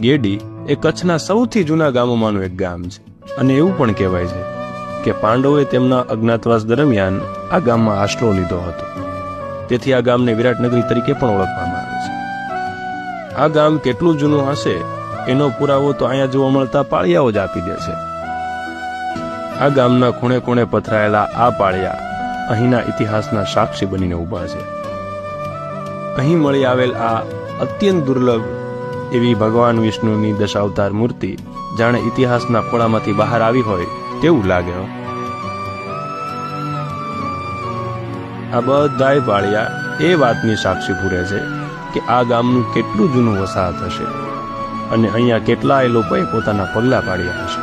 ગેડી એ કચ્છના સૌથી જૂના ગામોમાંનું એક ગામ છે. અને એવું પણ કહેવાય છે કે પાંડવોએ તેમના અજ્ઞાતવાસ દરમિયાન આ ગામમાં આશરો લીધો હતો. તેથી આ ગામને વિરાટનગરી તરીકે પણ ઓળખવામાં આવે છે. આ ગામ કેટલું જૂનું હશે, એનો પુરાવો તો અહીંયા જોવા મળતા પાળિયાઓ જ આપી દે છે. આ ગામના ખૂણે ખૂણે પથરાયેલા આ પાળિયા અહીંના ઇતિહાસના સાક્ષી બનીને ઊભા છે. અહીં મળી આવેલ આ અત્યંત દુર્લભ એવી ભગવાન વિષ્ણુની દશાવતાર મૂર્તિ જાણે ઇતિહાસના ખોળામાંથી બહાર આવી હોય તેવું લાગે આ બધાય પાળિયા એ વાતની સાક્ષી પૂરે છે કે આ ગામનું કેટલું જૂનું વસાહત હશે અને અહીંયા કેટલાય લોકોએ પોતાના પગલા પાડ્યા હશે.